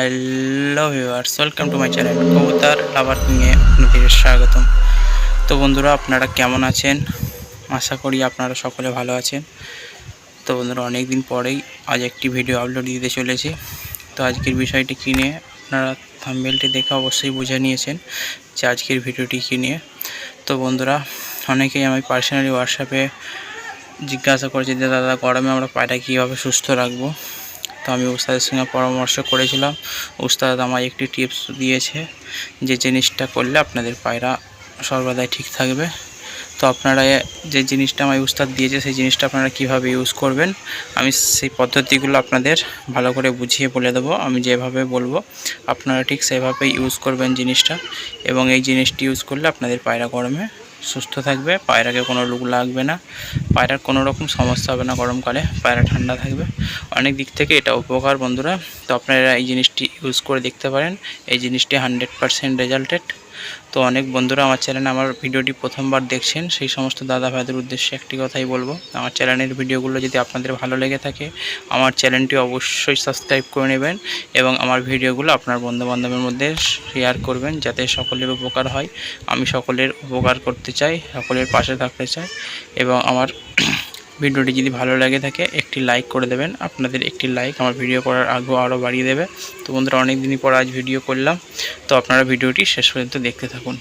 Hello viewers welcome to my channel কবুতার lover কিংয়ে আপনাদের স্বাগতম। তো বন্ধুরা, আপনারা কেমন আছেন? আশা করি আপনারা সকলে ভালো আছেন। তো বন্ধুরা অনেক দিন পরেই আজ একটি ভিডিও আপলোড দিতে চলেছি। তো আজকের বিষয়টি কী নিয়ে আপনারা থাম্বেলটি দেখে অবশ্যই বুঝে নিয়েছেন যে আজকের ভিডিওটি কী নিয়ে। তো বন্ধুরা, অনেকেই আমি পার্সোনালি হোয়াটসঅ্যাপে জিজ্ঞাসা করেছি যে, দাদা, গরমে আমরা পায়রা কীভাবে সুস্থ রাখব? তো আমি উস্তাদের সঙ্গে পরামর্শ করেছিলাম। উস্তাদ আমায় একটি টিপস দিয়েছে যে জিনিসটা করলে আপনাদের পায়রা সর্বদাই ঠিক থাকবে। তো আপনারা যে জিনিসটা আমায় উস্তাদ দিয়েছে, সেই জিনিসটা আপনারা কীভাবে ইউজ করবেন, আমি সেই পদ্ধতিগুলো আপনাদের ভালো করে বুঝিয়ে বলে দেবো। আমি যেভাবে বলব, আপনারা ঠিক সেভাবে ইউজ করবেন জিনিসটা এবং এই জিনিসটি ইউজ করলে আপনাদের পায়রা গরমে সুস্থ থাকবে, পায়রাকে কোনো রোগ লাগবে না। পায়রার কোনো রকম সমস্যা হবে না গরমকালে পায়রা ঠান্ডা থাকবে। অনেক দিক থেকে এটা উপকার বন্ধুরা। তো আপনারা এই জিনিসটি ইউজ করে দেখতে পারেন। এই জিনিসটি হান্ড্রেড পারসেন্ট রেজাল্টেড তো অনেক বন্ধুরা আমার চ্যানেলে আমার ভিডিওটি প্রথমবার দেখছেন, সেই সমস্ত দাদা ভাইদের উদ্দেশ্যে একটি কথাই বলব। আমার চ্যানেলের ভিডিওগুলো যদি আপনাদের ভালো লেগে থাকে, আমার চ্যানেলটি অবশ্যই সাবস্ক্রাইব করে নেবেন এবং আমার ভিডিওগুলো আপনার বন্ধুবান্ধবের মধ্যে শেয়ার করবেন যাতে সকলের উপকার হয়। আমি সকলের উপকার করতে চাই, সকলের পাশে থাকতে চাই এবং আমার ভিডিওটি যদি ভালো লাগে থাকে, একটি লাইক করে দেবেন। আপনাদের একটি লাইক আমার ভিডিও করার আগ্রহ আরও বাড়িয়ে দেবে। তো বন্ধুরা, অনেক দিনই পর আজ ভিডিও করলাম। তো আপনারা ভিডিওটি শেষ পর্যন্ত দেখতে থাকুন।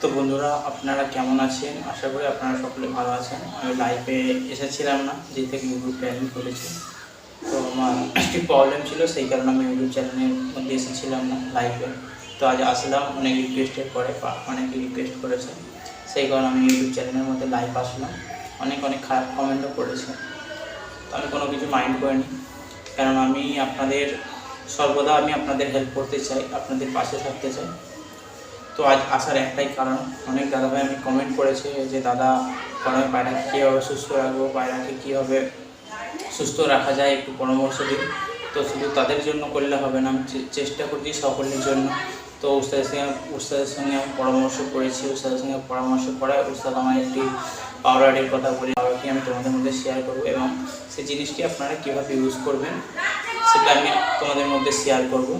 তো বন্ধুরা, আপনারা কেমন আছেন? আশা করি আপনারা সকলে ভালো আছেন। আমি লাইভে এসেছিলাম না যে থেকে ইউটিউব চ্যানেল করেছি। তো আমার একটি প্রবলেম ছিল, সেই কারণে আমি ইউটিউব চ্যানেলের মধ্যে এসেছিলাম না লাইভে তো আজ আসলাম, অনেক রিকোয়েস্টের পরে অনেকে রিকোয়েস্ট করেছে। সেই কারণে আমি ইউটিউব চ্যানেলের মধ্যে লাইভ আসলাম। অনেক অনেক খারাপ কমেন্টও করেছে। তো আমি কোনো কিছু মাইন্ড করিনি। কারণ আমি আপনাদের, সর্বদা আমি আপনাদের হেল্প করতে চাই, আপনাদের পাশে থাকতে চাই। তো আজ আসার একটাই কারণ, অনেক দাদাভাই আমি কমেন্ট করেছে যে, দাদা গরমে পায়রাকে কীভাবে সুস্থ রাখব? পায়রাকে কীভাবে সুস্থ রাখা যায়? একটু পরামর্শ দিন। তো শুধু তাদের জন্য করলে হবে না, আমি চেষ্টা করছি সকলের জন্য। তো উস্তাদের সঙ্গে উস্তাদের সঙ্গে আমি পরামর্শ করেছি উস্তাদের সঙ্গে পরামর্শ করায় উস্তাদ আমার একটি পাওয়ারের কথা বলে পাওয়ারটি আমি তোমাদের মধ্যে শেয়ার করব এবং সেই জিনিসটি আপনারা কীভাবে ইউজ করবেন, সেটা আমি তোমাদের মধ্যে শেয়ার করব।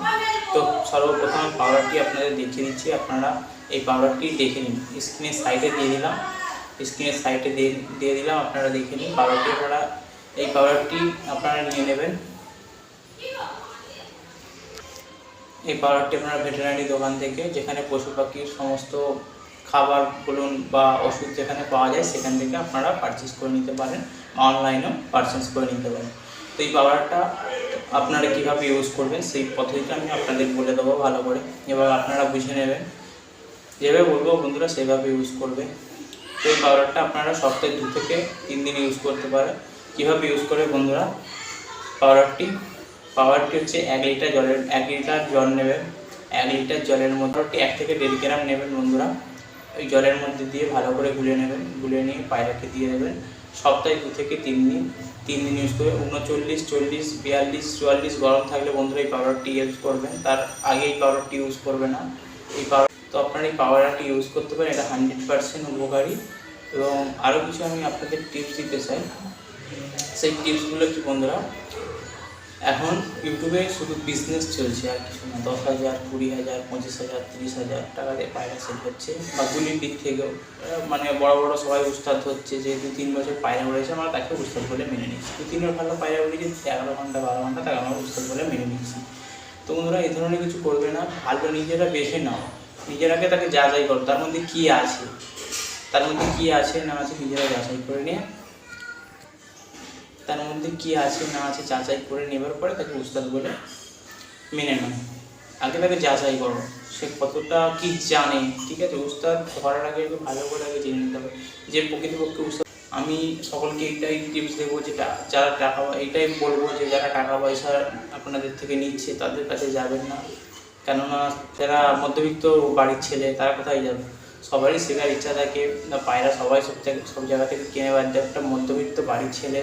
তো সর্বপ্রথম পাউডারটি আপনাদের দেখিয়ে দিচ্ছি, আপনারা এই পাউডারটি দেখে নিন। স্ক্রিনের সাইডে দিয়ে দিলাম। স্ক্রিনের সাইডে দিয়ে দিয়ে দিলাম, আপনারা দেখে নিন পাউডারটি আপনারা, এই পাউডারটি আপনারা নিয়ে নেবেন। এই পাউডারটি আপনারা ভেটেরিনারি দোকান থেকে, যেখানে পশু পাখির সমস্ত খাবার বলুন বা ওষুধ যেখানে পাওয়া যায়, সেখান থেকে আপনারা পারচেস করে নিতে পারেন অনলাইনেও পারচেস করে নিতে পারেন। তো এই পাউডারটা আপনারা কীভাবে ইউজ করবেন, সেই পদ্ধতিটা আমি আপনাদের বলে দেবো ভালো করে। এবার আপনারা বুঝে নেবেন। যেভাবে বলব বন্ধুরা, সেভাবে ইউজ করবেন। তো এই পাউডারটা আপনারা সপ্তাহে দু থেকে তিন দিন ইউজ করতে পারেন। কীভাবে ইউজ করে বন্ধুরা? পাউডারটি পাউডারটি হচ্ছে এক লিটার জলের, এক লিটার জল নেবেন। এক লিটার জলের মধ্যে এক থেকে দেড় গ্রাম নেবেন বন্ধুরা। ওই জলের মধ্যে দিয়ে ভালো করে গুলে নেবেন, গুলে নিয়ে পায়রাকে দিয়ে দেবেন। সপ্তাহে দু থেকে তিন দিন তিন দিন ইউজ করে উনচল্লিশ চল্লিশ, বিয়াল্লিশ, চুয়াল্লিশ গরম থাকলে বন্ধুরা এই পাউডারটি ইউজ করবেন। তার আগে এই পাউডারটি ইউজ করবে না। এই পাউডার তো আপনারা এই পাউডারটি ইউজ করতে পারেন, এটা হান্ড্রেড পার্সেন্ট উপকারী। এবং আরও কিছু আমি আপনাদের টিপস দিতে চাই। সেই টিপসগুলো কি বন্ধুরা? এখন ইউটিউবে শুধু বিজনেস চলছে আর কিছু না, দশ হাজার, কুড়ি হাজার, পঁচিশ হাজার, তিরিশ হাজার টাকা দিয়ে পায়রা সেল হচ্ছে বা গুলির দিক থেকেও। মানে বড় বড় সবাই উস্তাদ হচ্ছে যে দু তিন বছর পায়রা উড়েছে, আমরা তাকে উস্তাদ বলে মেনে নিচ্ছি দু তিন ভালো পায়রা উড়েছে এগারো ঘণ্টা, বারো ঘণ্টা তাকে আমরা উস্তাদ বলে মেনে নিচ্ছি তো বন্ধুরা, এই ধরনের কিছু করবে না, ভালো নিজেরা বেছে নাও। নিজেরাকে তাকে যাচাই করো, তার মধ্যে কী আছে? তার মধ্যে কী আছে না আছে নিজেরা যাচাই করে নিয়ে তার মধ্যে কি আছে, না আছে যাচাই করে নেবার পরে তাকে উস্তাদ বলে মেনে নাও। আগে তাকে যাচাই করো, সে কতটা কি জানে, ঠিক আছে? উস্তাদ ধরার আগে একটু ভালো করে আগে জেনে নিতে হবে যে প্রকৃতপক্ষে উস্তাদ, আমি সকলকে এইটাই টিপস দেবো যে যারা টাকা এইটাই বলব যে যারা টাকা পয়সা আপনাদের থেকে নিচ্ছে, তাদের কাছে যাবেন না। কেননা যারা মধ্যবিত্ত বাড়ির ছেলে, তারা কোথায় যাবে? সবারই শেখার ইচ্ছা থাকে পায়রা সবাই সব সব জায়গা থেকে কিনে বাদ একটা মধ্যবিত্ত বাড়ির ছেলে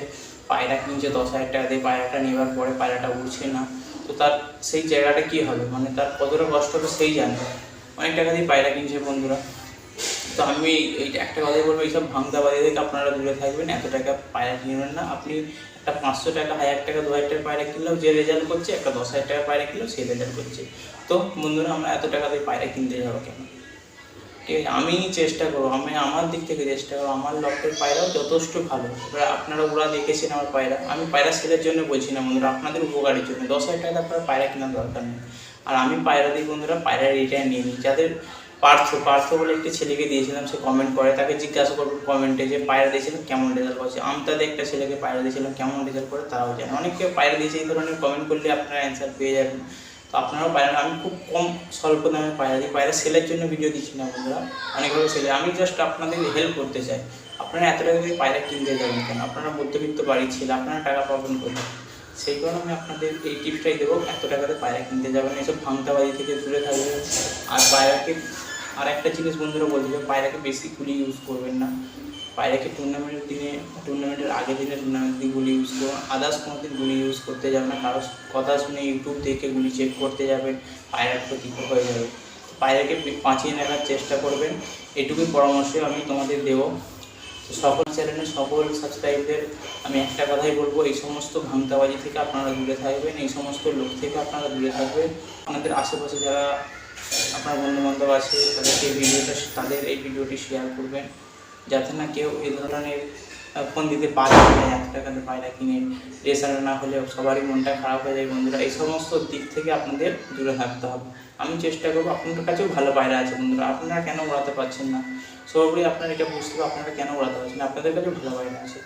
পায়রা কিনছে, দশ হাজার টাকা দিয়ে পায়রাটা নেবার পরে পায়রাটা উঠছে না। তো তার সেই জায়গাটা কি হবে? মানে তার কতটা কষ্ট হবে সেই জানে অনেক টাকা দিয়ে পায়রা কিনছে বন্ধুরা। তো আমি এই একটা কথাই বলব, এইসব ভাঙতাবাদী থেকে আপনারা দূরে থাকবেন। এত টাকা পায়রা কিনবেন না। আপনি একটা পাঁচশো টাকা, হাজার টাকা, দু হাজার টাকা পায়রা কিনলেও যে রেজাল্ট করছে, একটা দশ হাজার টাকা পায়রা কিনলেও সেই রেজাল্ট করছে। তো বন্ধুরা, আমরা এত টাকা দিয়ে পায়রা কিনতে যাব কেন? ঠিক আছে আমি চেষ্টা করব। আমি আমার দিক থেকে চেষ্টা করব। আমার লক্ষ্যের পায়রাও যথেষ্ট ভালো। এবার আপনারা ওরা দেখেছেন আমার পায়রা। আমি পায়রা সেলের জন্য বলছি না বন্ধুরা, আপনাদের উপকারের জন্য। দশ হাজার টাকা আপনার পায়রা কেনার দরকার নেই। আর আমি পায়রা দিই বন্ধুরা, পায়রা রিটার্ন নিয়ে নিই। যাদের পার্থ পার্থ বলে একটি ছেলেকে দিয়েছিলাম, সে কমেন্ট করে। তাকে জিজ্ঞাসা করব কমেন্টে যে, পায়রা দিয়েছিলাম, কেমন রেজাল্ট করছে? আমতাতে একটা ছেলেকে পায়রা দিয়েছিলাম, কেমন রেজাল্ট করে তারাও জানে। অনেকে পায়রা দিয়েছে, এই ধরনের কমেন্ট করলে আপনারা অ্যান্সার পেয়ে যাবেন। তো আপনারাও পায়রা আমি খুব কম স্বল্প দামে পায়রা দিই পায়রা সেলের জন্য ভিডিও দিচ্ছি না বন্ধুরা। অনেকভাবে সেলে আমি জাস্ট আপনাদের হেল্প করতে চাই। আপনারা এত টাকা দিয়ে পায়রা কিনতে যাবেন কেন? আপনারা মধ্যবিত্ত বাড়ির ছেলে, আপনারা টাকা পাবেন কোথায়? সেই কারণে আমি আপনাদের এই টিপসটাই দেবো। এত টাকাতে পায়রা কিনতে যাবেন। এইসব ভাঙতাবাজি থেকে দূরে থাকবেন। আর পায়রাকে আর একটা জিনিস বন্ধুরা বলতে চাই পায়রাকে বেশি গুলি ইউজ করবেন না। পায়রাকে টুর্নামেন্টের দিনে টুর্নামেন্টের আগের দিনে টুর্নামেন্ট দিয়ে গুলি ইউজ করুন আদার্স কোনো দিন গুলি ইউজ করতে যাবেন না। কারও কথা শুনে ইউটিউব থেকে গুলি চেক করতে যাবেন পায়রার ক্ষতি হয়ে যাবে। পায়রাকে বাঁচিয়ে নেওয়ার চেষ্টা করবেন। এটুকুই পরামর্শ আমি তোমাদের দেবো। সকল চ্যানেলের সকল সাবস্ক্রাইবদের আমি একটা কথাই বলব, এই সমস্ত ভাঙতাবাজি থেকে আপনারা দূরে থাকবেন, এই সমস্ত লোক থেকে আপনারা দূরে থাকবেন। আমাদের আশেপাশে যারা আপনার বন্ধু বান্ধব আছে, তাদেরকে এই ভিডিওটা, তাদের এই ভিডিওটি শেয়ার করবেন। যাতে না কেউ এ ধরনের ফোন দিতে পারে না এত টাকা পায়রা কিনে রেসার না হলে সবারই মনটা খারাপ হয়ে যায় বন্ধুরা। এই সমস্ত দিক থেকে আপনাদের দূরে থাকতে হবে। আমি চেষ্টা করব আপনাদের কাছেও ভালো পায়রা আছে বন্ধুরা। আপনারা কেন উড়াতে পারছেন না? সর্বোপরি আপনারা এটা বুঝতে আপনারা কেন উড়াতে পারছেন আপনাদের কাছেও ভালো পায়রা আছে।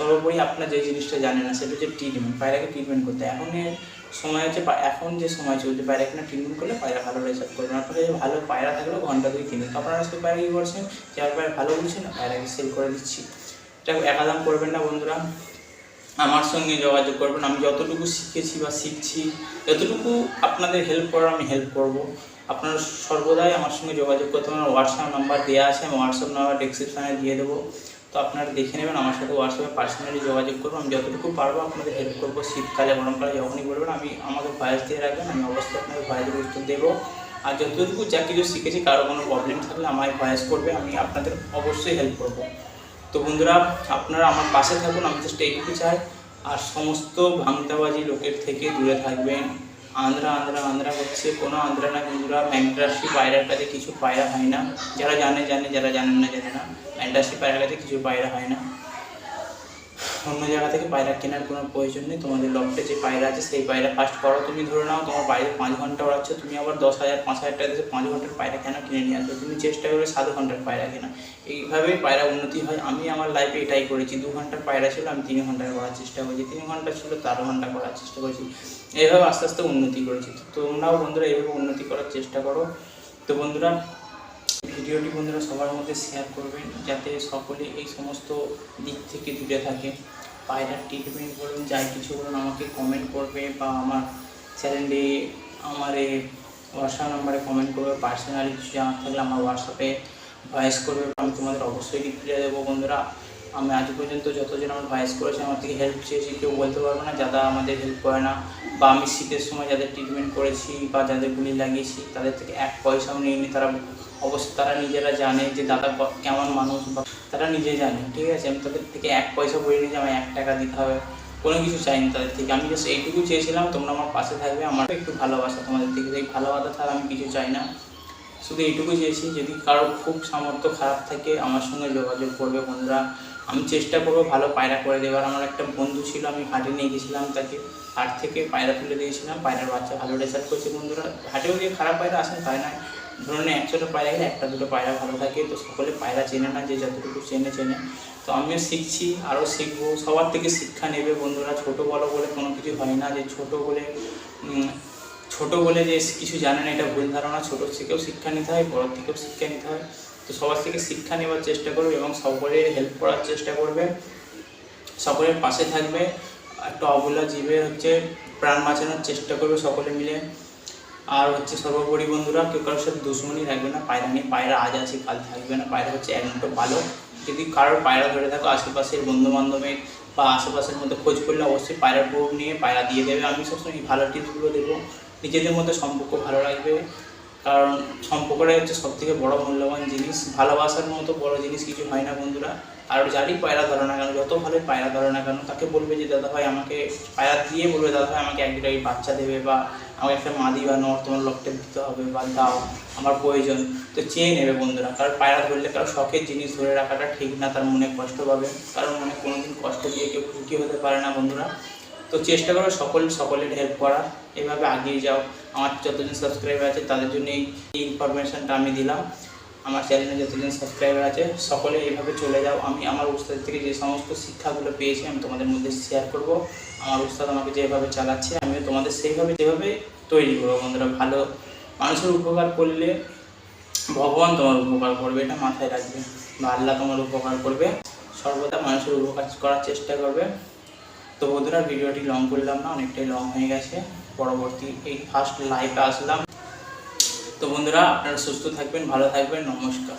সর্বোপরি আপনার যে জিনিসটা জানেন না, সেটা হচ্ছে ট্রিটমেন্ট পায়রাকে ট্রিটমেন্ট করতে। এখন এর সময় হচ্ছে এখন যে সময় চলছে, পায়রাকে ট্রিটমেন্ট করলে পায়রা ভালো রেজাল্ট করবে আপনার কাছে ভালো পায়রা থাকলেও ঘণ্টা দুই তো আপনারা আজকে পায়রা কী করছেন? যে আমার পায়রা ভালো বলছে না পায়রাকে সেল করে দিচ্ছি। এটা একাদাম করবেন না বন্ধুরা। আমার সঙ্গে যোগাযোগ করবেন। আমি যতটুকু শিখেছি বা শিখছি, যতটুকু আপনাদের হেল্প করার আমি হেল্প করব। আপনারা সর্বদাই আমার সঙ্গে যোগাযোগ করতে আমার হোয়াটসঅ্যাপ নাম্বার দেওয়া আছে, আমি হোয়াটসঅ্যাপ নাম্বার ডিসক্রিপশানে দিয়ে দেবো। তো আপনারা দেখে নেবেন, আমার সাথে হোয়াটসঅ্যাপে পার্সোনালি যোগাযোগ করব আমি যতটুকু পারব আপনাদের হেল্প করব। শীতকালে, গরমকালে যখনই বলবেন, আমি আমাকে ভয়েস দিয়ে রাখবেন, আমি অবশ্যই আপনাদের ভয়েসের উত্তর দেবো। আর যতটুকু যা কিছু শিখেছি, কারও কোনো প্রবলেম থাকলে আমায় ভয়েস করবে, আমি আপনাদের অবশ্যই হেল্প করব। তো বন্ধুরা, আপনারা আমার পাশে থাকুন, আমি জাস্ট এইটুকু চাই আর সমস্ত ভাঙতাবাজি লোকের থেকে দূরে থাকবেন। আন্ধ্রা আন্ধ্রা আন্ধ্রা হচ্ছে কোনো আন্ধ্রা না বন্ধুরা ম্যান্ড্রাসি পায়রার কাছে কিছু পায়রা হয় না। যারা জানে জানে, যারা জানেন না, জানে না ম্যান্ড্রাসি পায়রার কাছে কিছু পায়রা হয় না। অন্য জায়গা থেকে পায়রা কেনার কোনো প্রয়োজন নেই। তোমাদের লকটে যে পায়রা আছে, সেই পায়রা ফার্স্ট করো। তুমি ধরে নাও, তোমার বাইরে পাঁচ ঘণ্টা ওড়াচ্ছ তুমি আবার দশ হাজার, পাঁচ হাজার টাকা দিয়ে পাঁচ ঘণ্টার পায়রা কেন কিনে নিয়ে আসবে? তুমি চেষ্টা করবে সাত ঘণ্টার পায়রা কেনা। এইভাবেই পায়রা উন্নতি হয়। আমি আমার লাইফে এটাই করেছি। দু ঘণ্টার পায়রা ছিল, আমি তিন ঘণ্টা করার চেষ্টা করেছি। তিন ঘণ্টা ছিল চার ঘণ্টা করার চেষ্টা করেছি। এইভাবে আস্তে আস্তে উন্নতি করেছি। তোমরাও বন্ধুরা এইভাবে উন্নতি করার চেষ্টা করো। তো বন্ধুরা ভিডিওটি বন্ধুরা সবার মধ্যে শেয়ার করবেন, যাতে সকলে এই সমস্ত দিক থেকে দূরে থাকে পায়রার ট্রিটমেন্ট বলুন, যাই কিছু বলুন, আমাকে কমেন্ট করবে বা আমার চ্যানেলে আমার এ হোয়াটসঅ্যাপ নাম্বারে কমেন্ট করবে পার্সোনালি কিছু জানার থাকলে আমার হোয়াটসঅ্যাপে ভয়েস করবে, আমি তোমাদের অবশ্যই রিপ্লাই দেবো বন্ধুরা। আমি আজ পর্যন্ত যতজন আমার ভয়েস করেছে, আমার থেকে হেল্প চেয়েছি, কেউ বলতে পারবে না, যারা আমাদের হেল্প করে না। বা আমি শীতের সময় যাদের ট্রিটমেন্ট করেছি বা যাদের গুলি লাগিয়েছি, তাদের থেকে এক পয়সাও নিইনি। তারা অবশ্যই তারা নিজেরা জানে যে দাদা কেমন মানুষ বা তারা নিজে জানে, ঠিক আছে? আমি তাদের থেকে এক পয়সা বলিনি যে আমায় এক টাকা দিতে হবে। কোনো কিছু চাইনি তাদের থেকে। আমি জাস্ট এইটুকু চেয়েছিলাম, তোমরা আমার পাশে থাকবে, আমার একটু ভালোবাসা তোমাদের থেকে। এই ভালোবাসা ছাড়া আমি কিছু চাই না। শুধু এইটুকু চেয়েছি, যদি কারও খুব সামর্থ্য খারাপ থাকে, আমার সঙ্গে যোগাযোগ করবে বন্ধুরা। আমি চেষ্টা করব ভালো পায়রা করে দেওয়ার। আমার একটা বন্ধু ছিল, আমি হাটে নিয়ে গেছিলাম তাকে। হাট থেকে পায়রা তুলে দিয়েছিলাম। পায়রার বাচ্চা ভালো রেজাল্ট করছে বন্ধুরা। হাটেও দিয়ে খারাপ পায়রা আসেন তাই না? ধরুন একশোটা পায়রা গেলে একটা দুটো পায়রা ভালো থাকে, তো সকলে পায়রা চেনে না যে যতটুকু চেনে চেনে। তো আমিও শিখছি, আরও শিখব। সবার থেকে শিক্ষা নেবে বন্ধুরা। ছোট বড় বলে কোনো কিছু হয় না যে ছোট বলে ছোট বলে যে কিছু জানে না, এটা ভুল ধারণা। ছোট থেকেও শিক্ষা নিতে হয়, বড় থেকেও শিক্ষা নিতে হয়। তো সবার থেকে শিক্ষা নেওয়ার চেষ্টা করবে এবং সকলের হেল্প করার চেষ্টা করবে। সকলের পাশে থাকবে। একটা অবলা জীবে হচ্ছে প্রাণ বাঁচানোর চেষ্টা করবে সকলে মিলে। আর হচ্ছে সর্বোপরি বন্ধুরা, কেউ কারোর সাথে দুশ্মনী রাখবে না, পায়রা নিয়ে পায়রা আজ আছে, কাল থাকবে না। পায়রা হচ্ছে এক মুঠো ভালো। যদি কারোর পায়রা ধরে থাকো, আশেপাশের বন্ধু বান্ধবের বা আশেপাশের মধ্যে খোঁজ করলে অবশ্যই পায়রার প্রয়োগ নিয়ে পায়রা দিয়ে দেবে। আমি সবসময় ভালো টিপসগুলো দেবো। নিজেদের মধ্যে সম্পর্ক ভালো রাখবে। কারণ সম্পর্কটাই হচ্ছে সব থেকে বড় মূল্যবান জিনিস। ভালোবাসার মতো বড় জিনিস কিছু হয় না বন্ধুরা। আর যারই পায়রা ধরে না কেন, যত ভালো পায়রা ধরে না কেন, তাকে বলবে যে, দাদা ভাই, আমাকে পায়রা দিয়ে বলবে, দাদা ভাই, আমাকে এক দুটাই বাচ্চা দেবে বা আমাকে একটা মাদি বা নর তোমার লকটে দিতে হবে বা দাও, আমার প্রয়োজন। তো চেয়ে নেবে বন্ধুরা। কারণ পায়রা ধরলে কারও শখের জিনিস ধরে রাখাটা ঠিক না, তার মনে কষ্ট পাবে। কারণ মনে কোনোদিন কষ্ট দিয়ে কেউ সুখী হতে পারে না বন্ধুরা। তো চেষ্টা করো সকল, সকলের হেল্প করার। এভাবে আগিয়ে যাও। আমার যতজন সাবস্ক্রাইবার আছে, তাদের জন্য এই ইনফরমেশনটা আমি দিলাম। আমার চ্যানেলে যতজন সাবস্ক্রাইবার আছে, সকলে এইভাবে চলে যাও। আমি আমার উস্তাদ থেকে যে সমস্ত শিক্ষাগুলো পেয়েছি, আমি তোমাদের মধ্যে শেয়ার করব। আমার উস্তাদ আমাকে যেভাবে চালাচ্ছে, আমিও তোমাদের সেইভাবে, যেভাবে তৈরি করব। বন্ধুরা, ভালো মানুষের উপকার করলে ভগবান তোমার উপকার করবে। এটা মাথায় রাখবে। বা আল্লাহ তোমার উপকার করবে। সর্বদা মানুষের উপকার করার চেষ্টা করবে। তো বন্ধুরা, ভিডিওটি লং করলাম না, অনেকটাই লং হয়ে গেছে। পরবর্তী এই ফার্স্ট লাইভে আসলাম। তো বন্ধুরা, আপনারা সুস্থ থাকবেন, ভালো থাকবেন, নমস্কার।